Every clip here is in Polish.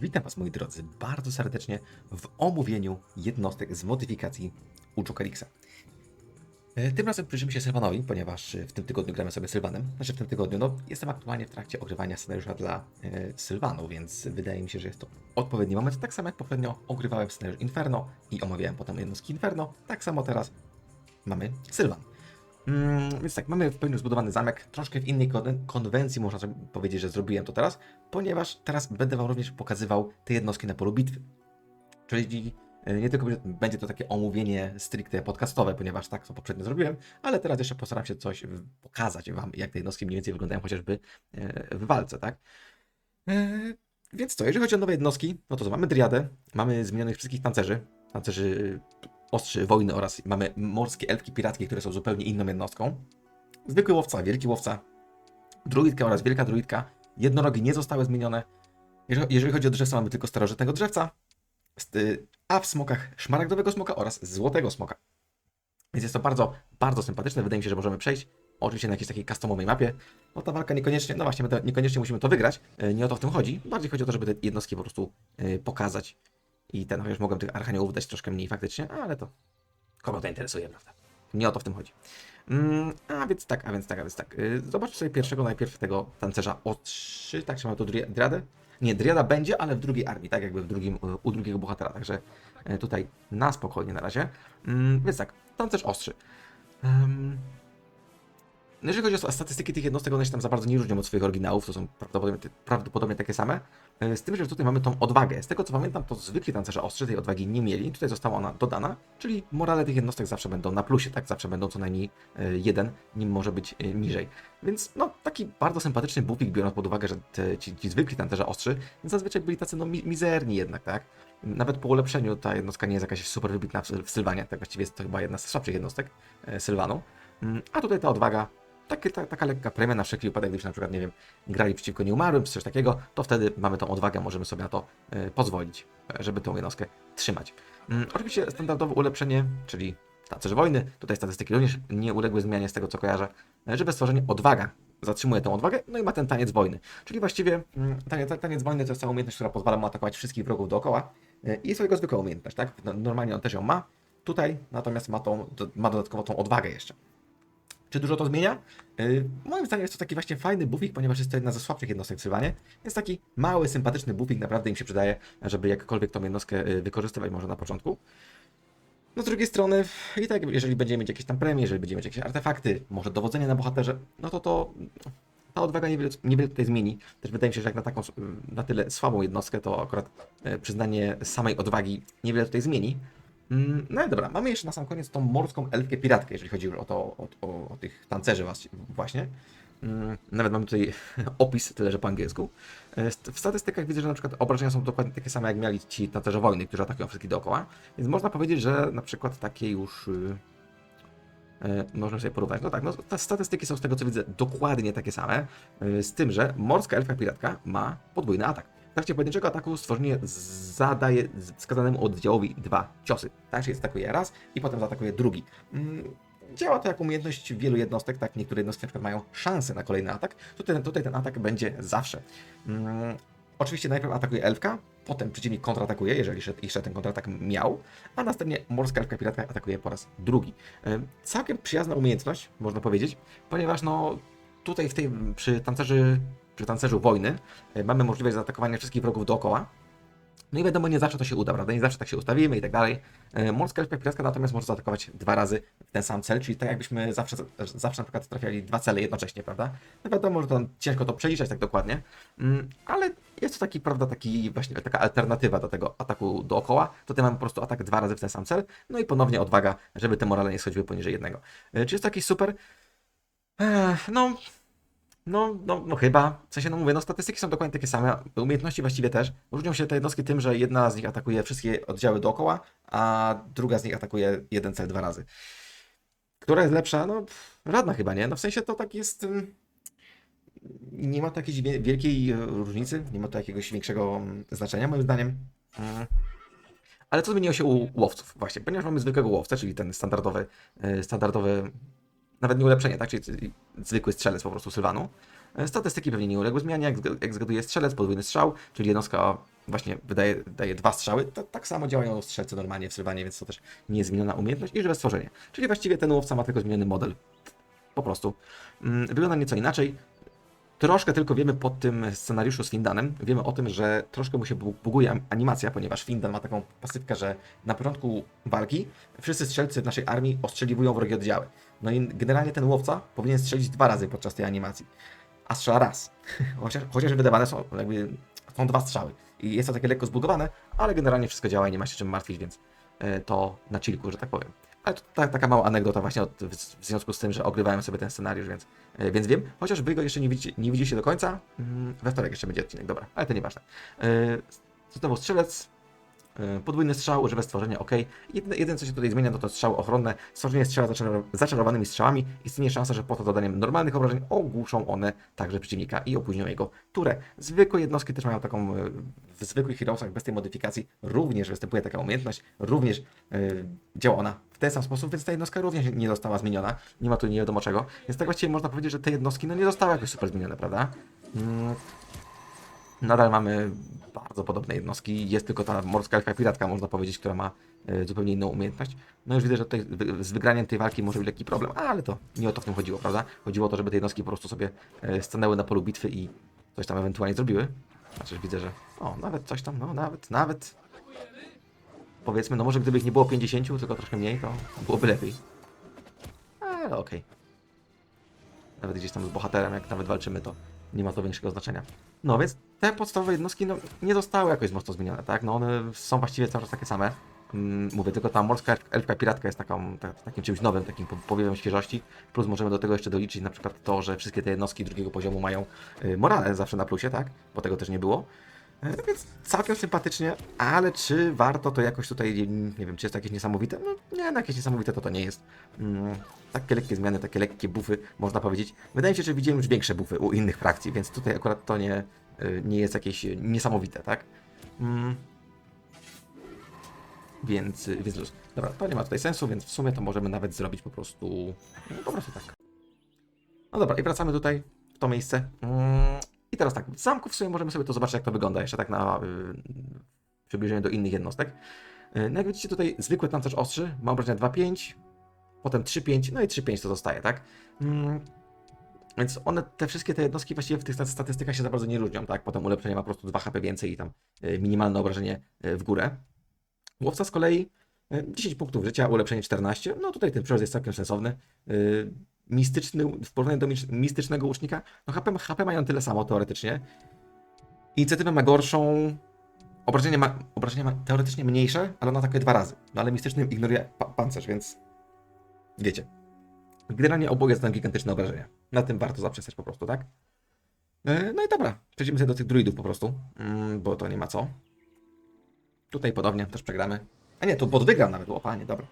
Witam Was moi drodzy bardzo serdecznie w omówieniu jednostek z modyfikacji Uczukalixa. E, Tym razem przyjrzymy się Sylwanowi, ponieważ e, w tym tygodniu gramy sobie Sylwanem. Znaczy w tym tygodniu, no jestem aktualnie w trakcie ogrywania scenariusza dla e, Sylwanu, więc wydaje mi się, że jest to odpowiedni moment. Tak samo jak poprzednio ogrywałem scenariusz Inferno i omawiałem potem jednostki Inferno, tak samo teraz mamy Sylwan. Mm, więc tak, mamy w pełni zbudowany zamek, troszkę w innej kon- konwencji, można powiedzieć, że zrobiłem to teraz, ponieważ teraz będę Wam również pokazywał te jednostki na polu bitwy. Czyli e, nie tylko będzie- to takie omówienie stricte podcastowe, ponieważ tak to poprzednio zrobiłem, ale teraz jeszcze postaram się coś pokazać Wam, jak te jednostki mniej więcej wyglądają chociażby e, w walce, tak? E, Więc to, jeżeli chodzi o nowe jednostki, no to co, mamy Driadę, mamy zmienionych wszystkich tancerzy, tancerzy ostrzy wojny oraz mamy morskie elfki pirackie, które są zupełnie inną jednostką. Zwykły łowca, wielki łowca, druidka oraz wielka druidka. Jednorogi nie zostały zmienione. Jeżeli, chodzi o drzewca, mamy tylko starożytnego drzewca, a w smokach szmaragdowego smoka oraz złotego smoka. Więc jest to bardzo, bardzo sympatyczne. Wydaje mi się, że możemy przejść. Oczywiście na jakiejś takiej customowej mapie. No ta walka niekoniecznie, no właśnie, niekoniecznie musimy to wygrać. E, Nie o to w tym chodzi. Bardziej chodzi o to, żeby te jednostki po prostu e, pokazać. I ten, chociaż mogłem tych archaniołów dać troszkę mniej faktycznie, ale to kogo to interesuje, prawda? Nie o to w tym chodzi. Mm, a więc tak, a więc tak, a więc tak. Yy, zobaczmy sobie pierwszego najpierw tego tancerza O3, tak, mamy tu dri- driadę? Nie, driada będzie, ale w drugiej armii, tak jakby w drugim, y, u drugiego bohatera, także y, tutaj na spokojnie na razie. Mm, więc tak, tancerz ostrzy. No jeżeli chodzi o statystyki tych jednostek, one się tam za bardzo nie różnią od swoich oryginałów, to są prawdopodobnie, prawdopodobnie takie same. E, Z tym, że tutaj mamy tą odwagę. Z tego co pamiętam, to zwykli tancerze ostrzy tej odwagi nie mieli. Tutaj została ona dodana, czyli morale tych jednostek zawsze będą na plusie, tak? Zawsze będą co najmniej e, jeden, nim może być e, niżej. Więc no, taki bardzo sympatyczny bufik, biorąc pod uwagę, że te, ci, ci zwykli tancerze ostrzy zazwyczaj byli tacy no, mi- mizerni jednak, tak? Nawet po ulepszeniu ta jednostka nie jest jakaś super wybitna w, Sylwanie, tak właściwie jest to chyba jedna z słabszych jednostek Sylwanu. Mm, A tutaj ta odwaga takie, ta, taka lekka premia na wszelki wypadek, gdybyśmy na przykład, nie wiem, grali przeciwko nieumarłym, czy coś takiego, to wtedy mamy tą odwagę, możemy sobie na to e, pozwolić, e, żeby tą jednostkę trzymać. Mm, oczywiście standardowe ulepszenie, czyli tancerz wojny, tutaj statystyki również nie uległy zmianie z tego, co kojarzę, e, żeby stworzenie odwaga zatrzymuje tę odwagę, no i ma ten taniec wojny. Czyli właściwie mm, taniec, taniec wojny to jest ta umiejętność, która pozwala mu atakować wszystkich wrogów dookoła i jest to jego zwykła umiejętność, tak? No, Normalnie on też ją ma, tutaj natomiast ma, tą, ma dodatkowo tą odwagę jeszcze. Czy dużo to zmienia? Yy, moim zdaniem jest to taki właśnie fajny buffik, ponieważ jest to jedna ze słabszych jednostek w Sylwanie. Jest taki mały, sympatyczny buffik, naprawdę im się przydaje, żeby jakkolwiek tą jednostkę yy, wykorzystywać może na początku. No z drugiej strony, i tak jeżeli będziemy mieć jakieś tam premie, jeżeli będziemy mieć jakieś artefakty, może dowodzenie na bohaterze, no to to ta odwaga niewiele, niewiele tutaj zmieni. Też wydaje mi się, że jak na taką, na tyle słabą jednostkę, to akurat e, przyznanie samej odwagi niewiele tutaj zmieni. Mm, No dobra, mamy jeszcze na sam koniec tą morską elfkę piratkę, jeżeli chodzi o, to, o, o, o tych tancerzy właśnie. Mm, Nawet mamy tutaj opis, tyle że po angielsku. E, W statystykach widzę, że na przykład obrażenia są dokładnie takie same, jak mieli ci tancerze wojny, którzy atakują wszystkich dookoła. Więc można powiedzieć, że na przykład takie już... y, e, Można sobie porównać. No tak, no, te statystyki są z tego co widzę dokładnie takie same, y, z tym, że morska elfka piratka ma podwójny atak. W trakcie pojedynczego ataku stworzenie zadaje wskazanemu oddziałowi dwa ciosy. Tak, czyli atakuje raz i potem zaatakuje drugi. Mm, Działa to jak umiejętność wielu jednostek, tak? Niektóre jednostki na przykład mają szansę na kolejny atak. Tutaj, tutaj ten atak będzie zawsze. Mm, Oczywiście najpierw atakuje elfka, potem przeciwnik kontratakuje, jeżeli jeszcze, ten kontratak miał, a następnie morska elfka piratka atakuje po raz drugi. Całkiem przyjazna umiejętność, można powiedzieć, ponieważ no tutaj w tej, przy tancerzy, przy tancerzu wojny e, mamy możliwość zaatakowania wszystkich wrogów dookoła. No i wiadomo, nie zawsze to się uda, prawda? Nie zawsze tak się ustawimy i tak dalej. E, Morska elfka piratka natomiast może zaatakować dwa razy ten sam cel, czyli tak jakbyśmy zawsze, zawsze na przykład trafiali dwa cele jednocześnie, prawda? No wiadomo, że to ciężko to przeliczać tak dokładnie, mm, ale jest to taki, prawda, taki właśnie taka alternatywa do tego ataku dookoła. Tutaj mamy po prostu atak dwa razy w ten sam cel, no i ponownie odwaga, żeby te morale nie schodziły poniżej jednego. E, Czy jest to jakiś super? No, no, no, no chyba. W sensie, no mówię, no statystyki są dokładnie takie same, umiejętności właściwie też. Różnią się te jednostki tym, że jedna z nich atakuje wszystkie oddziały dookoła, a druga z nich atakuje jeden cel dwa razy. Która jest lepsza? No, żadna chyba, nie? No w sensie to tak jest... ym, Nie ma to jakiejś wie- wielkiej e, różnicy, nie ma to jakiegoś większego mm, znaczenia, moim zdaniem. Mm. Ale co zmieniło się u łowców właśnie? Ponieważ mamy zwykłego łowcę, czyli ten standardowy, e, standardowy nawet nie ulepszenie, tak? Czyli zwykły strzelec po prostu Sylwanu. E, Statystyki pewnie nie uległy zmianie, jak, jak zgaduje strzelec, podwójny strzał, czyli jednostka właśnie wydaje, daje dwa strzały. To, tak samo działają strzelcy normalnie w Sylwanie, więc to też nie jest zmieniona umiejętność i żywe stworzenie. Czyli właściwie ten łowca ma tylko zmieniony model. Po prostu. Mm, Wygląda nieco inaczej. Troszkę tylko wiemy po tym scenariuszu z Findanem, wiemy o tym, że troszkę mu się bu- buguje animacja, ponieważ Findan ma taką pasywkę, że na początku walki wszyscy strzelcy w naszej armii ostrzeliwują wrogie oddziały. No i generalnie ten łowca powinien strzelić dwa razy podczas tej animacji, a strzela raz. Chociaż, chociaż wydawane są jakby są dwa strzały. I jest to takie lekko zbugowane, ale generalnie wszystko działa i nie ma się czym martwić, więc e, to na chillku, że tak powiem. Ale to ta, taka mała anegdota właśnie od, w, w związku z tym, że ogrywałem sobie ten scenariusz, więc, e, więc wiem. Chociaż wy go jeszcze nie widzicie, nie widzicie do końca. Mm, we wtorek jeszcze będzie odcinek, dobra, ale to nieważne. E, znowu strzelec, podwójny strzał, żywe stworzenie, ok. Jedyne, jedyne co się tutaj zmienia to to strzały ochronne. Stworzenie strzela zaczar- zaczarowanymi strzałami. Istnieje szansa, że poza dodaniem normalnych obrażeń ogłuszą one także przeciwnika i opóźnią jego turę. Zwykłe jednostki też mają taką, e, w zwykłych Heroesach bez tej modyfikacji również występuje taka umiejętność, również e, działa ona w ten sam sposób, więc ta jednostka również nie została zmieniona. Nie ma tu nie wiadomo czego. Więc tak właściwie można powiedzieć, że te jednostki no, nie zostały jakoś super zmienione, prawda? Mm, Nadal mamy bardzo podobne jednostki. Jest tylko ta morska elfia piratka, można powiedzieć, która ma e, zupełnie inną umiejętność. No już widzę, że tutaj z wygraniem tej walki może być lekki problem, ale to nie o to w tym chodziło, prawda? Chodziło o to, żeby te jednostki po prostu sobie e, stanęły na polu bitwy i coś tam ewentualnie zrobiły. Znaczy widzę, że o, nawet coś tam, no nawet, nawet. Powiedzmy, no może gdyby ich nie było 50, tylko troszkę mniej, to byłoby lepiej. Ale okej. Nawet gdzieś tam z bohaterem, jak nawet walczymy, to nie ma to większego znaczenia. No więc te podstawowe jednostki no, nie zostały jakoś mocno zmienione, tak? No one są właściwie cały czas takie same. Mm, mówię, tylko ta morska elf- elfka piratka jest taką, ta, takim czymś nowym, takim po- powiewem świeżości. Plus możemy do tego jeszcze doliczyć na przykład to, że wszystkie te jednostki drugiego poziomu mają y, morale zawsze na plusie, tak? Bo tego też nie było. E, Więc całkiem sympatycznie, ale czy warto to jakoś tutaj, nie, wiem, czy jest to jakieś niesamowite? No nie, no jakieś niesamowite to to nie jest. Mm, takie lekkie zmiany, takie lekkie buffy, można powiedzieć. Wydaje mi się, że widziałem już większe buffy u innych frakcji, więc tutaj akurat to nie, y, nie jest jakieś niesamowite, tak? Mm. Więc, więc luz. Dobra, to nie ma tutaj sensu, więc w sumie to możemy nawet zrobić po prostu, po prostu tak. No dobra, i wracamy tutaj, w to miejsce. Mm, teraz tak, w zamku w sumie możemy sobie to zobaczyć, jak to wygląda, jeszcze tak na y, przybliżenie do innych jednostek. Y, no jak widzicie tutaj zwykły tancerz ostrzy, ma obrażenia 2-5, potem 3-5, no i 3-5 to zostaje, tak? Mm, więc one, te wszystkie te jednostki właściwie w tych sta- statystykach się za bardzo nie różnią, tak? Potem ulepszenie ma po prostu 2 HP więcej i tam y, minimalne obrażenie y, w górę. Łowca z kolei y, 10 punktów życia, ulepszenie 14. No tutaj ten przyrost jest całkiem sensowny. Mistyczny, w porównaniu do mis- mistycznego łucznika, no HP, HP mają tyle samo teoretycznie. Inicjatywę ma gorszą, obrażenia ma, ma teoretycznie mniejsze, ale on atakuje dwa razy. No ale mistycznym ignoruje pa pancerz, więc wiecie. Generalnie oboje znają gigantyczne obrażenia. Na tym warto zaprzestać po prostu, tak? E, No i dobra, przejdziemy sobie do tych druidów po prostu, mm, bo to nie ma co. Tutaj podobnie, też przegramy. A nie, to bot wygrał nawet, o panie, dobra.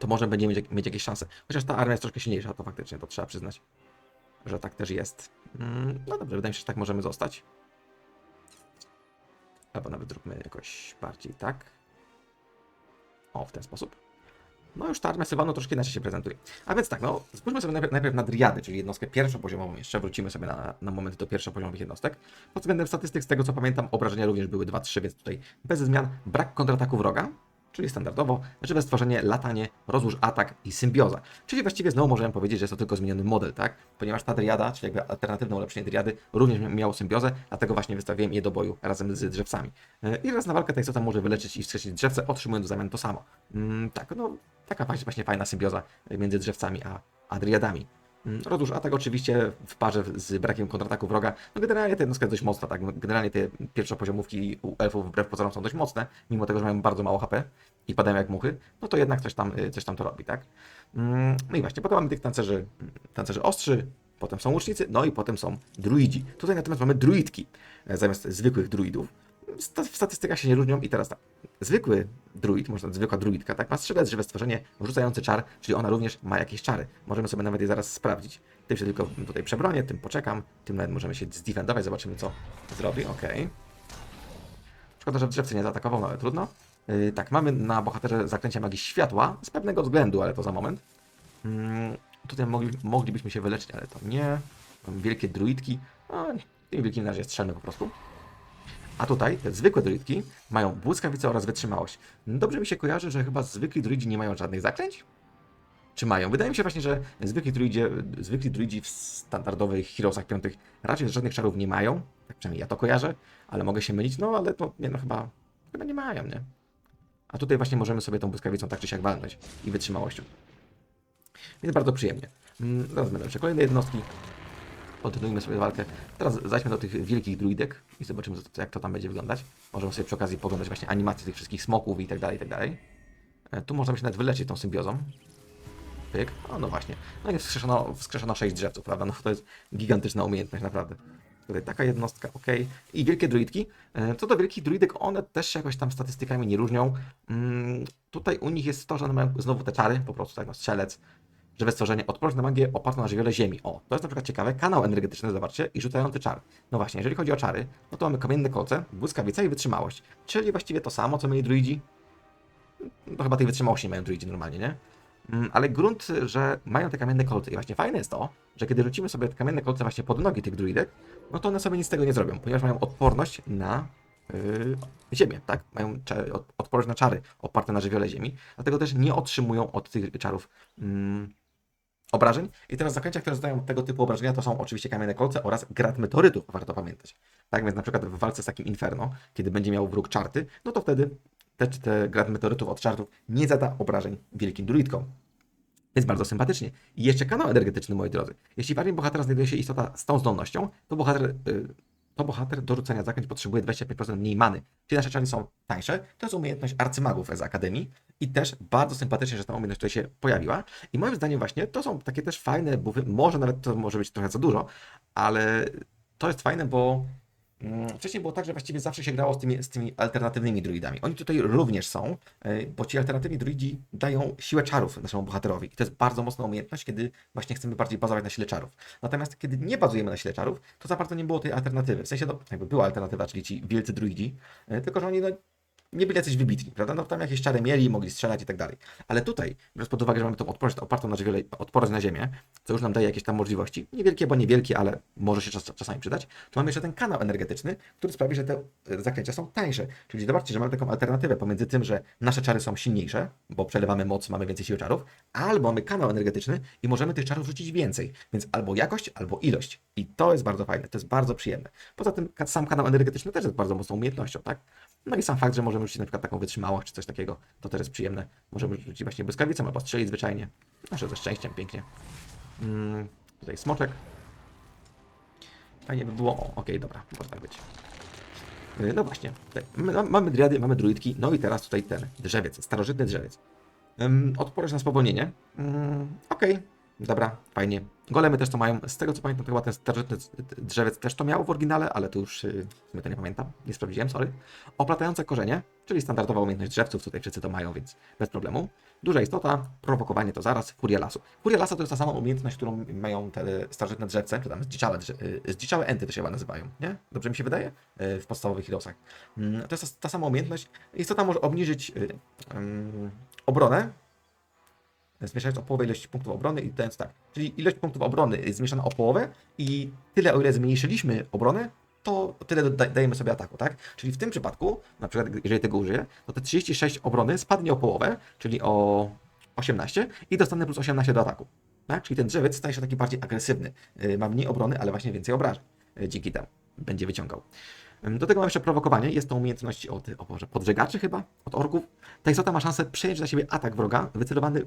To może będziemy mieć, mieć jakieś szanse. Chociaż ta armia jest troszkę silniejsza, to faktycznie, to trzeba przyznać, że tak też jest. Mm, No dobrze, wydaje mi się, że tak możemy zostać. Albo nawet zróbmy jakoś bardziej tak. O, w ten sposób. No już ta armia Sylwanu troszkę inaczej się prezentuje. A więc tak, no spójrzmy sobie najpierw, najpierw na Driady, czyli jednostkę pierwszopoziomową jeszcze. Wrócimy sobie na, na moment do pierwszopoziomowych jednostek. Pod względem statystyk, z tego co pamiętam, obrażenia również były 2-3, więc tutaj bez zmian. Brak kontrataku wroga, czyli standardowo, żywe stworzenie, latanie, rozłóż atak i symbioza. Czyli właściwie znowu możemy powiedzieć, że jest to tylko zmieniony model, tak? Ponieważ ta Driada, czyli jakby alternatywne ulepszenie Driady, również miało symbiozę, dlatego właśnie wystawiłem je do boju razem z drzewcami. Yy, I raz na walkę ta istota może wyleczyć i wskrzesić drzewce, otrzymując w zamian to samo. Mm, tak, no taka właśnie fajna symbioza między drzewcami a, a Driadami. Rozłóż atak oczywiście w parze z brakiem kontrataku wroga. No generalnie ta jednostka jest dość mocna, tak? No, Generalnie te pierwszopoziomówki u elfów wbrew pozorom są dość mocne, mimo tego, że mają bardzo mało HP i padają jak muchy, no to jednak coś tam, y, coś tam to robi, tak? Mm, No i właśnie, potem mamy tych tancerzy, tancerzy ostrzy, potem są łucznicy, no i potem są druidzi. Tutaj natomiast mamy druidki e, zamiast zwykłych druidów. W statystykach się nie różnią i teraz tak. Zwykły druid, można zwykła druidka, tak? Ma strzelec, żywe stworzenie, rzucający czar, czyli ona również ma jakieś czary. Możemy sobie nawet je zaraz sprawdzić. Tym się tylko tutaj przebronię, tym poczekam, tym nawet możemy się zdefendować, zobaczymy co zrobi, okej. Szkoda, że w drzewce nie zaatakował, no ale trudno. Yy, tak, mamy na bohaterze zaklęcia magii światła, z pewnego względu, ale to za moment. Mm, tutaj mogli, moglibyśmy się wyleczyć, ale to nie. wielkie druidki, no, tymi wielkimi na razie strzelmy po prostu. A tutaj te zwykłe druidki mają błyskawice oraz wytrzymałość. Dobrze mi się kojarzy, że chyba zwykli druidzi nie mają żadnych zaklęć? Czy mają? Wydaje mi się właśnie, że zwykli druidzi, zwykli druidzi w standardowych Heroesach piątych raczej żadnych czarów nie mają. Tak przynajmniej ja to kojarzę, ale mogę się mylić. No ale to nie no chyba, chyba nie mają, nie? A tutaj właśnie możemy sobie tą błyskawicą tak czy siak walnąć i wytrzymałością. Więc bardzo przyjemnie. Zaraz będą jeszcze kolejne jednostki. Kontynuujmy sobie walkę. Teraz zajdźmy do tych wielkich druidek i zobaczymy, jak to tam będzie wyglądać. Możemy sobie przy okazji poglądać właśnie animacje tych wszystkich smoków i tak dalej, i tak dalej. E, Tu możemy się nawet wyleczyć tą symbiozą. Pyk. O, no właśnie. No i wskrzeszono, wskrzeszono 6 drzewców, prawda? No to jest gigantyczna umiejętność, naprawdę. Tutaj taka jednostka, ok. I wielkie druidki. E, Co do wielkich druidek, one też się jakoś tam statystykami nie różnią. Mm, tutaj u nich jest to, że one mają znowu te czary, po prostu tak, no, strzelec, żywe stworzenie, odporność na magię opartą na żywiole ziemi. O, to jest na przykład ciekawe. Kanał energetyczny, zobaczcie, i rzucający czar. No właśnie, jeżeli chodzi o czary, no to mamy kamienne kolce, błyskawica i wytrzymałość. Czyli właściwie to samo, co mieli druidzi. No chyba tej wytrzymałości nie mają druidzi normalnie, nie? Mm, Ale grunt, że mają te kamienne kolce. I właśnie fajne jest to, że kiedy rzucimy sobie te kamienne kolce właśnie pod nogi tych druidek, no to one sobie nic z tego nie zrobią, ponieważ mają odporność na yy, ziemię, tak? Mają odporność na czary oparte na żywiole ziemi, dlatego też nie otrzymują od tych czarów mm, obrażeń. I teraz zaklęcia, które zadają tego typu obrażenia, to są oczywiście kamienne kolce oraz grad meteorytów, warto pamiętać. Tak więc na przykład w walce z takim Inferno, kiedy będzie miał wróg czarty, no to wtedy te, te grad meteorytów od czartów nie zada obrażeń wielkim druidkom. Jest bardzo sympatycznie. I jeszcze kanał energetyczny, moi drodzy. Jeśli w armii bohatera znajduje się istota z tą zdolnością, to bohater, y, to bohater do rzucenia zaklęć potrzebuje 25% mniej many. Czyli nasze czary są tańsze. To jest umiejętność arcymagów z Akademii i też bardzo sympatycznie, że ta umiejętność tutaj się pojawiła. I moim zdaniem właśnie to są takie też fajne buffy. Może nawet to może być trochę za dużo, ale to jest fajne, bo Mm, Wcześniej było tak, że właściwie zawsze się grało z tymi, z tymi alternatywnymi druidami. Oni tutaj również są, e, bo ci alternatywni druidzi dają siłę czarów naszemu bohaterowi. I to jest bardzo mocna umiejętność, kiedy właśnie chcemy bardziej bazować na sile czarów. Natomiast kiedy nie bazujemy na sile czarów, to za bardzo nie było tej alternatywy. W sensie, no, jakby była alternatywa, czyli ci wielcy druidzi, e, tylko że oni no, nie byli jacyś wybitni, prawda? No tam jakieś czary mieli, mogli strzelać i tak dalej. Ale tutaj, biorąc pod uwagę, że mamy tą odporność opartą na żywiole, odporność na ziemię, co już nam daje jakieś tam możliwości, niewielkie, bo niewielkie, ale może się czas, czasami przydać, to mamy jeszcze ten kanał energetyczny, który sprawi, że te e, zaklęcia są tańsze. Czyli zobaczcie, że mamy taką alternatywę pomiędzy tym, że nasze czary są silniejsze, bo przelewamy moc, mamy więcej siły czarów, albo mamy kanał energetyczny i możemy tych czarów rzucić więcej. Więc albo jakość, albo ilość. I to jest bardzo fajne, to jest bardzo przyjemne. Poza tym sam kanał energetyczny też jest bardzo mocną umiejętnością, tak? No i sam fakt, że możemy rzucić na przykład taką wytrzymałość czy coś takiego, to też jest przyjemne. Możemy rzucić właśnie błyskawicą albo strzelić zwyczajnie. Nasze ze szczęściem, pięknie. Mm, tutaj smoczek. Fajnie by było. O, okej, dobra, może tak być. Yy, No właśnie, tutaj mamy, driady, mamy druidki, no i teraz tutaj ten drzewiec, starożytny drzewiec. Ym, odporność na spowolnienie. Ym, Okej, dobra, fajnie. Golemy też to mają. Z tego co pamiętam, to chyba ten starożytny drzewiec też to miał w oryginale, ale to już yy, to nie pamiętam. Nie sprawdziłem, sorry. Oplatające korzenie, czyli standardowa umiejętność drzewców, tutaj wszyscy to mają, więc bez problemu. Duża istota, prowokowanie to zaraz, furia lasu. Furia lasu to jest ta sama umiejętność, którą mają te starożytne drzewce, czy tam zdziczałe, yy, zdziczałe enty to się chyba nazywają, nie? Dobrze mi się wydaje? Yy, W podstawowych heroesach. Mm, To jest ta, sama umiejętność. Istota może obniżyć yy, ym, obronę, zmniejszając o połowę ilość punktów obrony i dając tak. Czyli ilość punktów obrony jest zmniejszana o połowę i tyle, o ile zmniejszyliśmy obronę, to tyle dajemy sobie ataku, tak? Czyli w tym przypadku, na przykład jeżeli tego użyję, to te 36 obrony spadnie o połowę, czyli o 18 i dostanę plus 18 do ataku. Tak? Czyli ten drzewiec staje się taki bardziej agresywny. Yy, Ma mniej obrony, ale właśnie więcej obrażeń. Yy, Dzięki temu będzie wyciągał. Do tego mam jeszcze prowokowanie. Jest to umiejętność od o Boże, podżegaczy chyba, od orków. Ta istota ma szansę przejąć na siebie atak wroga wycelowany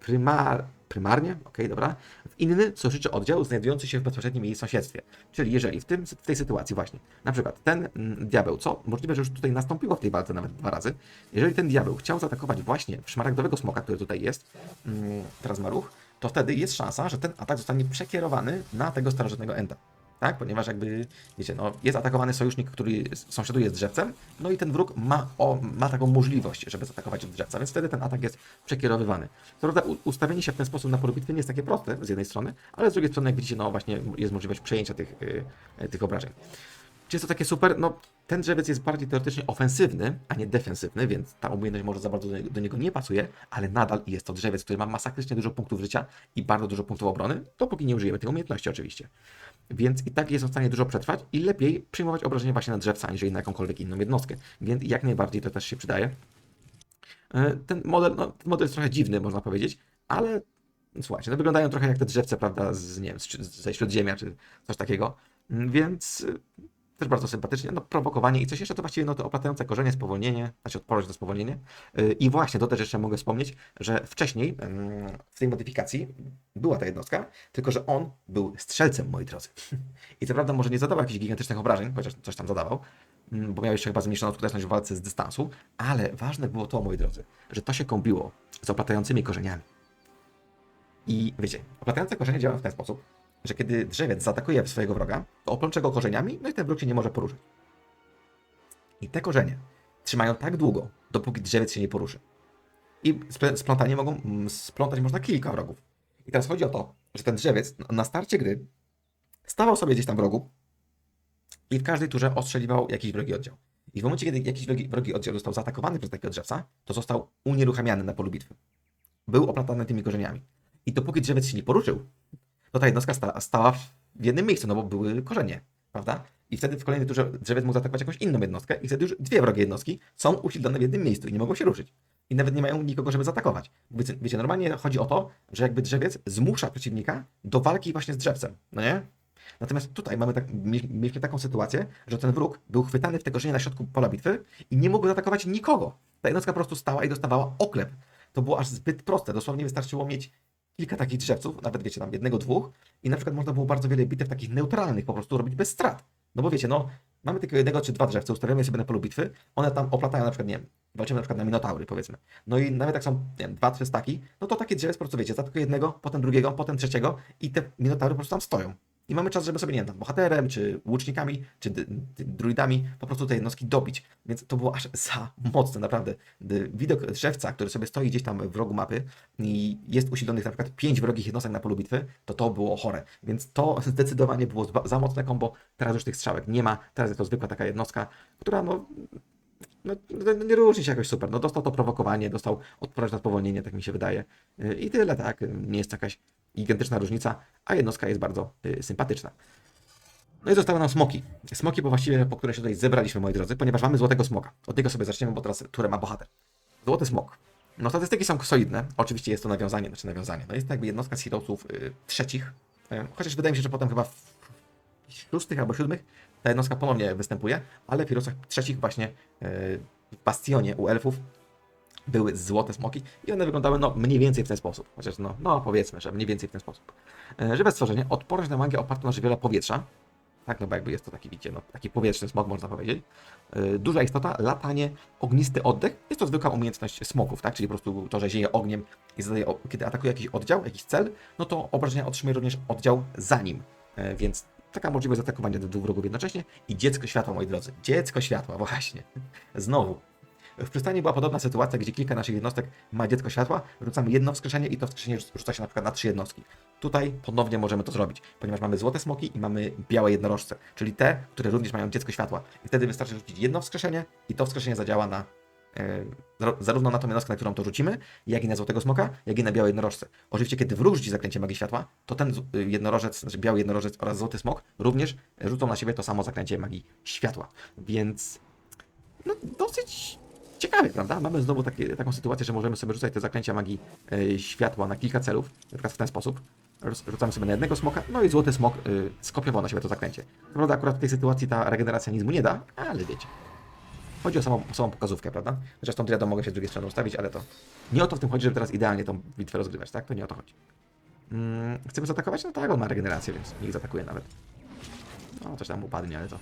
prymar, prymarnie, okej, dobra, w inny sojuszniczy oddział znajdujący się w bezpośrednim jej sąsiedztwie. Czyli jeżeli w, tym, w tej sytuacji właśnie, na przykład ten mm, diabeł, co możliwe, że już tutaj nastąpiło w tej walce nawet dwa razy, jeżeli ten diabeł chciał zaatakować właśnie szmaragdowego smoka, który tutaj jest, mm, teraz ma ruch, to wtedy jest szansa, że ten atak zostanie przekierowany na tego starożytnego enta. Tak, ponieważ jakby, wiecie, no, jest atakowany sojusznik, który sąsiaduje z drzewcem, no i ten wróg ma, o, ma taką możliwość, żeby zaatakować drzewca, więc wtedy ten atak jest przekierowywany. Co prawda ustawienie się w ten sposób na polu bitwy nie jest takie proste z jednej strony, ale z drugiej strony, jak widzicie, no właśnie jest możliwość przejęcia tych, y, tych obrażeń. Czy jest to takie super? No, ten drzewiec jest bardziej teoretycznie ofensywny, a nie defensywny, więc ta umiejętność może za bardzo do niego, do niego nie pasuje, ale nadal jest to drzewiec, który ma masakrycznie dużo punktów życia i bardzo dużo punktów obrony, dopóki nie użyjemy tej umiejętności oczywiście. Więc i tak jest w stanie dużo przetrwać i lepiej przyjmować obrażenia właśnie na drzewca, aniżeli na jakąkolwiek inną jednostkę. Więc jak najbardziej to też się przydaje. E, Ten model, no, ten model jest trochę dziwny, można powiedzieć, ale słuchajcie, no wyglądają trochę jak te drzewce, prawda, z, nie wiem, z- ze śródziemia, czy coś takiego. Mm, Więc też bardzo sympatycznie. No, prowokowanie i coś jeszcze to właściwie no, to oplatające korzenie, spowolnienie, znaczy odporność na spowolnienie. Y, I właśnie to też jeszcze mogę wspomnieć, że wcześniej ym, w tej modyfikacji była ta jednostka, tylko że on był strzelcem, moi drodzy. I co prawda może nie zadawał jakichś gigantycznych obrażeń, chociaż coś tam zadawał, mm, bo miał jeszcze chyba zmniejszoną skuteczność w walce z dystansu, ale ważne było to, moi drodzy, że to się kombiło z oplatającymi korzeniami. I wiecie, oplatające korzenie działają w ten sposób, że kiedy drzewiec zaatakuje swojego wroga, to oplącze go korzeniami, no i ten wróg się nie może poruszyć. I te korzenie trzymają tak długo, dopóki drzewiec się nie poruszy. I splątanie mogą, splątać można kilka wrogów. I teraz chodzi o to, że ten drzewiec na starcie gry stawał sobie gdzieś tam w rogu i w każdej turze ostrzeliwał jakiś wrogi oddział. I w momencie, kiedy jakiś wrogi, wrogi oddział został zaatakowany przez takiego drzewca, to został unieruchamiany na polu bitwy. Był oplatany tymi korzeniami. I dopóki drzewiec się nie poruszył, to ta jednostka sta, stała w jednym miejscu, no bo były korzenie, prawda? I wtedy w kolejnej turze drzewiec mógł zaatakować jakąś inną jednostkę i wtedy już dwie wrogie jednostki są usiedlone w jednym miejscu i nie mogą się ruszyć. I nawet nie mają nikogo, żeby zaatakować. Wiecie, wiecie, normalnie chodzi o to, że jakby drzewiec zmusza przeciwnika do walki właśnie z drzewcem, no nie? Natomiast tutaj mamy tak, mieli- mieliśmy taką sytuację, że ten wróg był chwytany w te korzenie na środku pola bitwy i nie mógł zaatakować nikogo. Ta jednostka po prostu stała i dostawała oklep. To było aż zbyt proste. Dosłownie wystarczyło mieć kilka takich drzewców, nawet wiecie, tam jednego, dwóch i na przykład można było bardzo wiele bitew takich neutralnych po prostu robić bez strat. No bo wiecie, no mamy tylko jednego czy dwa drzewce, ustawiamy sobie na polu bitwy, one tam oplatają na przykład, nie wiem, walczymy na przykład na minotaury powiedzmy. No i nawet jak są, nie wiem, dwa, trzy staki, no to takie drzewo po prostu wiecie, zaatakuje jednego, potem drugiego, potem trzeciego i te minotaury po prostu tam stoją. I mamy czas, żeby sobie, nie wiem, tam bohaterem, czy łucznikami, czy druidami po prostu te jednostki dobić. Więc to było aż za mocne, naprawdę. Widok drzewca, który sobie stoi gdzieś tam w rogu mapy i jest usiedlonych na przykład pięć wrogich jednostek na polu bitwy, to to było chore. Więc to zdecydowanie było za mocne kombo. Teraz już tych strzałek nie ma. Teraz jest to zwykła taka jednostka, która no no, no, nie różni się jakoś super. No, dostał to prowokowanie, dostał odporność na spowolnienie, tak mi się wydaje. Yy, I tyle, tak. Nie jest jakaś gigantyczna różnica, a jednostka jest bardzo yy, sympatyczna. No i zostały nam smoki. Smoki, bo właściwie po które się tutaj zebraliśmy, moi drodzy, ponieważ mamy złotego smoka. Od niego sobie zaczniemy, bo teraz turę ma bohater. Złoty smok. No statystyki są solidne. Oczywiście jest to nawiązanie, znaczy nawiązanie. No jest to jakby jednostka z heroesów yy, trzecich. Yy, chociaż wydaje mi się, że potem chyba w szóstych albo siódmych ta jednostka ponownie występuje, ale w Heroesach trzecich właśnie yy, w Bastionie u elfów były złote smoki i one wyglądały no mniej więcej w ten sposób. Chociaż no, no powiedzmy, że mniej więcej w ten sposób. E, Żywe stworzenie, odporność na magię opartą na żywiole powietrza. Tak, no bo jakby jest to taki, widzicie, no, taki powietrzny smok, można powiedzieć. E, Duża istota, latanie, ognisty oddech. Jest to zwykła umiejętność smoków, tak? Czyli po prostu to, że zieje ogniem i zadaje, kiedy atakuje jakiś oddział, jakiś cel, no to obrażenia otrzymuje również oddział za nim. E, Więc taka możliwość zaatakowania dwóch wrogów jednocześnie i dziecko światła, moi drodzy. Dziecko światła, właśnie. Znowu. W przystani była podobna sytuacja, gdzie kilka naszych jednostek ma dziecko światła, rzucamy jedno wskrzeszenie i to wskrzeszenie rzuca się na przykład na trzy jednostki. Tutaj ponownie możemy to zrobić, ponieważ mamy złote smoki i mamy białe jednorożce, czyli te, które również mają dziecko światła. I wtedy wystarczy rzucić jedno wskrzeszenie i to wskrzeszenie zadziała na zarówno na tą jednostkę, na którą to rzucimy, jak i na złotego smoka, jak i na białe jednorożce. Oczywiście, kiedy wróg rzuci zaklęcie magii światła, to ten y, jednorożec, znaczy biały jednorożec oraz złoty smok również rzucą na siebie to samo zaklęcie magii światła. Więc no, dosyć ciekawie, prawda? Mamy znowu takie, taką sytuację, że możemy sobie rzucać te zaklęcia magii e, światła na kilka celów, na przykład w ten sposób. Rzucamy sobie na jednego smoka, no i złoty smok y, skopiował na siebie to zaklęcie. Prawda akurat w tej sytuacji ta regeneracja nic mu nie da, ale wiecie. Chodzi o samą, samą pokazówkę, prawda? Zresztą triadą mogę się z drugiej strony ustawić, ale to nie o to w tym chodzi, żeby teraz idealnie tą bitwę rozgrywać, tak? To nie o to chodzi. Mm, chcemy zaatakować? No tak, on ma regenerację, więc niech zaatakuje nawet. No, coś tam upadnie, ale to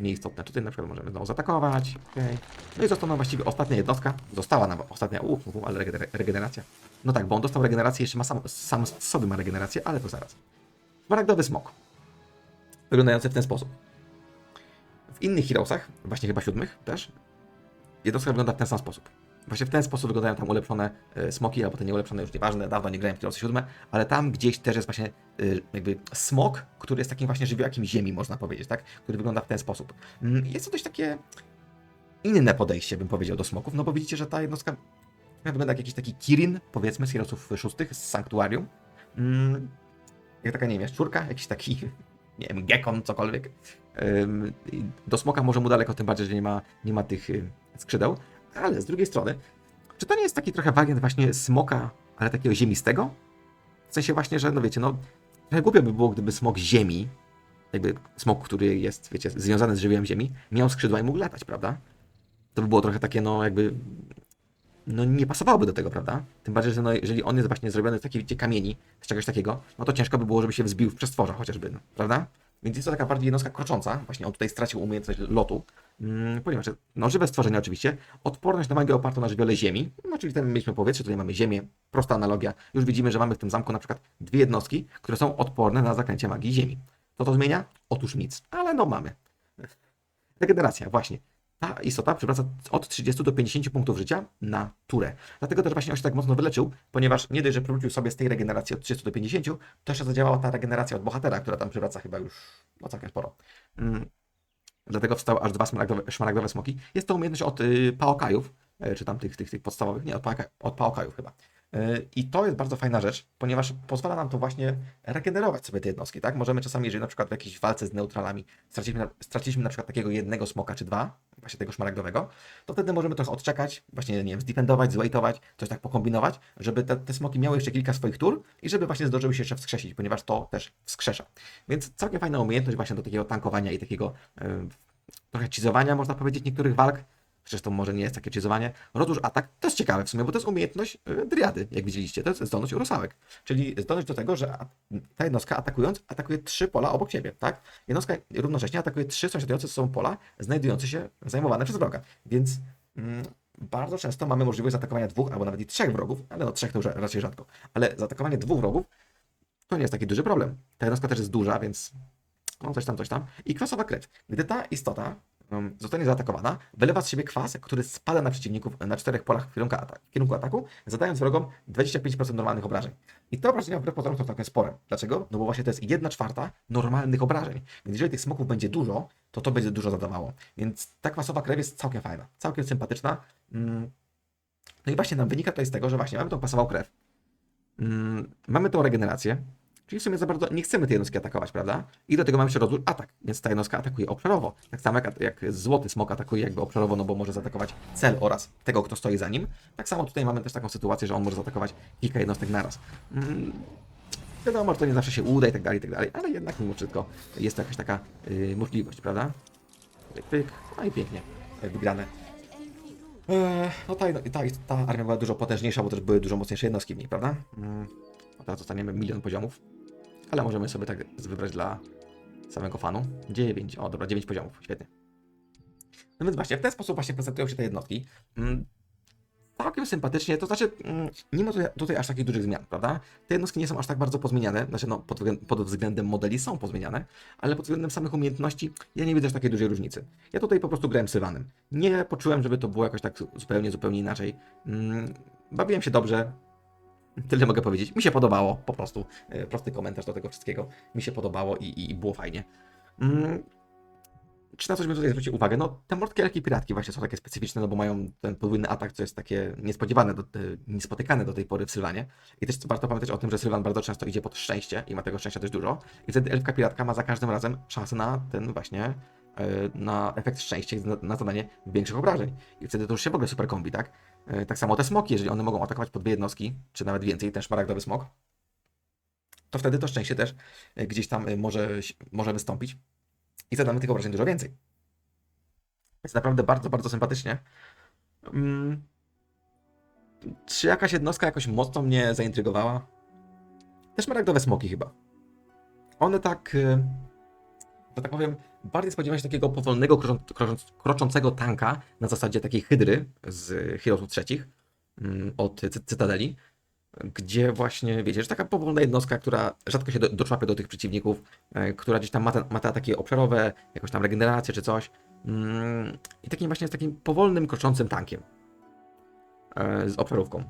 nieistotne. Tutaj na przykład możemy znowu zaatakować. okej. No i została nam właściwie ostatnia jednostka. Została nam ostatnia, uff, uf, ale regener- regeneracja. No tak, bo on dostał regenerację, jeszcze ma sam, sam sobie ma regenerację, ale to zaraz. Szmaragdowy smok. Wyglądający w ten sposób. Innych Heroesach, właśnie chyba siódmych też, jednostka wygląda w ten sam sposób. Właśnie w ten sposób wyglądają tam ulepszone e, smoki, albo te nieulepszone, już nieważne, dawno nie grałem w Heroes 7, ale tam gdzieś też jest właśnie e, jakby smok, który jest takim właśnie żywiołakiem ziemi, można powiedzieć, tak? Który wygląda w ten sposób. Mm, Jest to dość takie inne podejście, bym powiedział, do smoków, no bo widzicie, że ta jednostka wygląda jak jakiś taki Kirin, powiedzmy, z Heroesów 6, z Sanktuarium. Mm, Jak taka, nie wiem, jaszczurka, jakiś taki, nie wiem, gekon, cokolwiek. Do smoka może mu daleko, tym bardziej, że nie ma, nie ma tych y, skrzydeł. Ale z drugiej strony, czy to nie jest taki trochę wariant właśnie smoka, ale takiego ziemistego? W sensie właśnie, że no wiecie, no trochę głupio by było, gdyby smok ziemi, jakby smok, który jest, wiecie, związany z żywiołem ziemi, miał skrzydła i mógł latać, prawda? To by było trochę takie, no jakby, no nie pasowałoby do tego, prawda? Tym bardziej, że no, jeżeli on jest właśnie zrobiony z takiej, kamieni, z czegoś takiego, no to ciężko by było, żeby się wzbił w przestworza chociażby, no, prawda? Więc jest to taka bardziej jednostka krocząca, właśnie on tutaj stracił umiejętność lotu, mm, ponieważ, no żywe stworzenie oczywiście, odporność na magię opartą na żywiole ziemi, no czyli tam mieliśmy powietrze, tutaj mamy ziemię, prosta analogia, już widzimy, że mamy w tym zamku na przykład dwie jednostki, które są odporne na zaklęcie magii ziemi. Co to zmienia? Otóż nic, ale no mamy. Regeneracja, właśnie. Ta istota przywraca od 30 do 50 punktów życia na turę. Dlatego też właśnie on się tak mocno wyleczył, ponieważ nie dość, że przywrócił sobie z tej regeneracji od 30 do 50, to jeszcze zadziałała ta regeneracja od bohatera, która tam przywraca chyba już no całkiem sporo. Mm. Dlatego wstały aż dwa szmaragdowe, szmaragdowe smoki. Jest to umiejętność od y, y, czy tam tych, tych, tych podstawowych, nie, od, paoka, od chyba. Y, I to jest bardzo fajna rzecz, ponieważ pozwala nam to właśnie regenerować sobie te jednostki, tak? Możemy czasami, jeżeli na przykład w jakiejś walce z neutralami straciliśmy na, straciliśmy na przykład takiego jednego smoka czy dwa, właśnie tego szmaragdowego, to wtedy możemy trochę odczekać, właśnie, nie wiem, zdefendować, zwaitować, coś tak pokombinować, żeby te, te smoki miały jeszcze kilka swoich tur i żeby właśnie zdążyły się jeszcze wskrzesić, ponieważ to też wskrzesza. Więc całkiem fajna umiejętność właśnie do takiego tankowania i takiego yy, trochę cheezowania, można powiedzieć, niektórych walk. Zresztą może nie jest takie cheezowanie. Rozłóż atak, to jest ciekawe w sumie, bo to jest umiejętność driady, jak widzieliście. To jest zdolność urosałek. Czyli zdolność do tego, że ta jednostka atakując, atakuje trzy pola obok siebie, tak? Jednostka równocześnie atakuje trzy sąsiadujące ze sobą pola, znajdujące się zajmowane przez wroga. Więc mm, bardzo często mamy możliwość zaatakowania dwóch albo nawet i trzech wrogów, ale no trzech to już raczej rzadko. Ale zaatakowanie dwóch wrogów to nie jest taki duży problem. Ta jednostka też jest duża, więc no coś tam, coś tam. I kwasowa krew. Gdy ta istota zostanie zaatakowana, wylewa z siebie kwas, który spada na przeciwników na czterech polach w kierunku, atak, w kierunku ataku, zadając wrogom 25% normalnych obrażeń. I te obrażenia wbrew pozorom są całkiem spore. Dlaczego? No bo właśnie to jest 1 czwarta normalnych obrażeń. Więc jeżeli tych smoków będzie dużo, to to będzie dużo zadawało. Więc ta kwasowa krew jest całkiem fajna, całkiem sympatyczna. Mm. No i właśnie nam wynika tutaj z tego, że właśnie mamy tą kwasową krew. Mm, mamy tą regenerację, czyli w sumie za bardzo nie chcemy tej jednostki atakować, prawda? I do tego mamy jeszcze rozwój atak, więc ta jednostka atakuje obszarowo. Tak samo jak, jak złoty smok atakuje jakby obszarowo, no bo może zaatakować cel oraz tego, kto stoi za nim. Tak samo tutaj mamy też taką sytuację, że on może zaatakować kilka jednostek naraz. Mm, wiadomo, że to nie zawsze się uda i tak dalej, i tak dalej, ale jednak mimo wszystko jest to jakaś taka y, możliwość, prawda? Pyk, pyk, no i pięknie wygrane. Eee, no ta, ta, ta armia była dużo potężniejsza, bo też były dużo mocniejsze jednostki w niej, prawda? Mm. Teraz dostaniemy milion poziomów, ale możemy sobie tak wybrać dla samego fanu. 9, o dobra, 9 poziomów, świetnie. No więc właśnie, w ten sposób właśnie prezentują się te jednostki. Mm, Całkiem sympatycznie, to znaczy, mm, nie ma tutaj, tutaj aż takich dużych zmian, prawda? Te jednostki nie są aż tak bardzo pozmieniane, znaczy no, pod, pod względem modeli są pozmieniane, ale pod względem samych umiejętności ja nie widzę aż takiej dużej różnicy. Ja tutaj po prostu grałem Sylwanem. Nie poczułem, żeby to było jakoś tak zupełnie, zupełnie inaczej. Mm, Bawiłem się dobrze, Tyle mogę powiedzieć. Mi się podobało, po prostu. E, Prosty komentarz do tego wszystkiego. Mi się podobało i, i, było fajnie. Mm. Czy na coś bym tutaj zwrócił uwagę? No, te mordkie elki piratki właśnie są takie specyficzne, no bo mają ten podwójny atak, co jest takie niespodziewane, do, e, niespotykane do tej pory w Sylwanie. I też warto pamiętać o tym, że Sylwan bardzo często idzie pod szczęście i ma tego szczęścia dość dużo. I wtedy elfka piratka ma za każdym razem szansę na ten właśnie, na efekt szczęścia na, zadanie większych obrażeń. I wtedy to już się w ogóle super kombi, tak? E, Tak samo te smoki, jeżeli one mogą atakować po dwie jednostki, czy nawet więcej, ten szmaragdowy smok, to wtedy to szczęście też e, gdzieś tam e, może, może wystąpić i zadamy tych obrażeń dużo więcej. Jest naprawdę bardzo, bardzo sympatycznie. Mm. Czy jakaś jednostka jakoś mocno mnie zaintrygowała? Te szmaragdowe smoki chyba. One tak, e, że tak powiem, bardziej spodziewałem się takiego powolnego, kroczą, krocząc- kroczącego tanka na zasadzie takiej hydry z Heroesów trzecich mm, od Cy- Cytadeli, gdzie właśnie, wiecie, że taka powolna jednostka, która rzadko się do, doczłapie do tych przeciwników, e, która gdzieś tam ma te, ma te ataki obszarowe, jakąś tam regenerację czy coś mm, i takim właśnie takim powolnym, kroczącym tankiem. e, z obszarówką.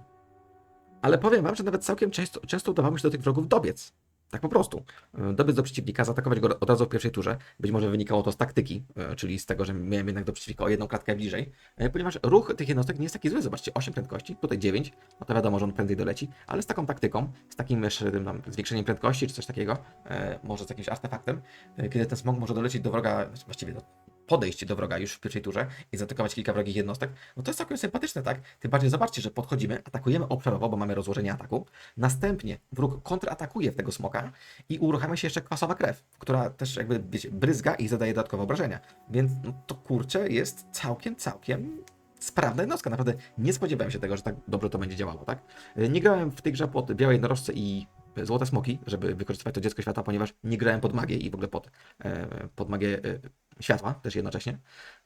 Ale powiem wam, że nawet całkiem często, często udawało mi się do tych wrogów dobiec. Tak po prostu. E, Dobiec do przeciwnika, zaatakować go od razu w pierwszej turze. Być może wynikało to z taktyki, e, czyli z tego, że miałem jednak do przeciwnika o jedną klatkę bliżej. E, Ponieważ ruch tych jednostek nie jest taki zły. Zobaczcie, 8 prędkości, tutaj 9. No to wiadomo, że on prędzej doleci, ale z taką taktyką, z takim tam, zwiększeniem prędkości czy coś takiego, może z jakimś artefaktem, kiedy ten smog może dolecieć do wroga, właściwie do podejść do wroga już w pierwszej turze i zaatakować kilka wrogich jednostek, no to jest całkiem sympatyczne, tak? Tym bardziej zobaczcie, że podchodzimy, atakujemy obszarowo, bo mamy rozłożenie ataku. Następnie wróg kontratakuje w tego smoka i uruchamia się jeszcze kwasowa krew, która też jakby, wiecie, bryzga i zadaje dodatkowe obrażenia. Więc no, to kurczę jest całkiem, całkiem sprawna jednostka. Naprawdę nie spodziewałem się tego, że tak dobrze to będzie działało, tak? Nie grałem w tej grze pod białej jednorożce i złote smoki, żeby wykorzystywać to dziecko świata, ponieważ nie grałem pod magię i w ogóle pod, e, pod magię e, światła też jednocześnie,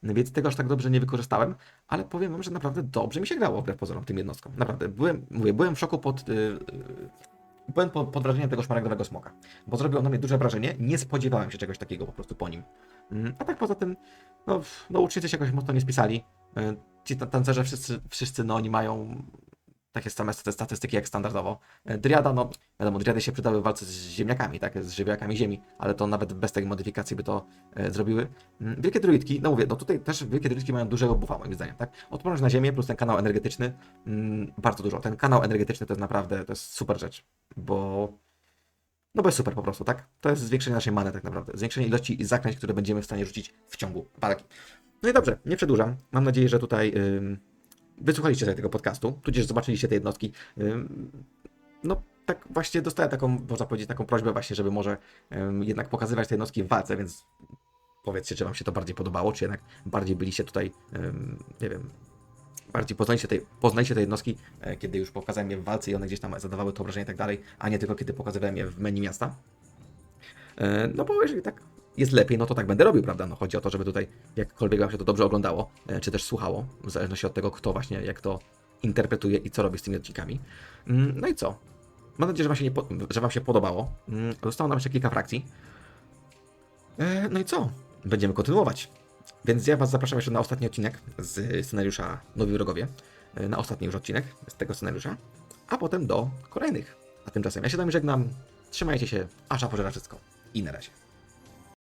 więc tego aż tak dobrze nie wykorzystałem, ale powiem wam, że naprawdę dobrze mi się grało wbrew pozorom tym jednostkom. Naprawdę, byłem, mówię, byłem w szoku pod... Yy, byłem pod, wrażeniem tego szmaragdowego smoka, bo zrobił on na mnie duże wrażenie, nie spodziewałem się czegoś takiego po prostu po nim. Mm, A tak poza tym, no, no ucznicy się jakoś mocno nie spisali. Ci ta- tancerze wszyscy, wszyscy, no oni mają takie same statystyki jak standardowo. E, Driada, no wiadomo, driady się przydały w walce z ziemniakami, tak, z żywiołakami ziemi, ale to nawet bez tej modyfikacji by to e, zrobiły. Mm, Wielkie druidki, no mówię, no tutaj też wielkie druidki mają dużego buffa moim zdaniem, tak. Odporność na ziemię plus ten kanał energetyczny, mm, bardzo dużo. Ten kanał energetyczny to jest naprawdę, to jest super rzecz, bo no bo jest super po prostu, tak? To jest zwiększenie naszej many tak naprawdę, zwiększenie ilości zaklęć, które będziemy w stanie rzucić w ciągu walki. No i dobrze, nie przedłużam. Mam nadzieję, że tutaj ym, wysłuchaliście tego podcastu, tudzież zobaczyliście te jednostki. No, tak właśnie dostałem taką, można powiedzieć, taką prośbę właśnie, żeby może jednak pokazywać te jednostki w walce, więc powiedzcie, czy wam się to bardziej podobało, czy jednak bardziej byliście tutaj, nie wiem, bardziej poznaliście tej, poznaliście te jednostki, e, kiedy już pokazałem je w walce i one gdzieś tam zadawały to obrażenie i tak dalej, a nie tylko kiedy pokazywałem je w menu miasta. E, No bo jeżeli tak jest lepiej, no to tak będę robił, prawda? No chodzi o to, żeby tutaj jakkolwiek wam się to dobrze oglądało, e, czy też słuchało, w zależności od tego, kto właśnie, jak to interpretuje i co robi z tymi odcinkami. Mm, No i co? Mam nadzieję, że wam się, nie po- że wam się podobało. Mm, Zostało nam jeszcze kilka frakcji. E, No i co? Będziemy kontynuować. Więc ja was zapraszam jeszcze na ostatni odcinek z scenariusza Nowi Wrogowie. E, Na ostatni już odcinek z tego scenariusza. A potem do kolejnych. A tymczasem ja się tam żegnam. Trzymajcie się. Asza pożera wszystko. I na razie.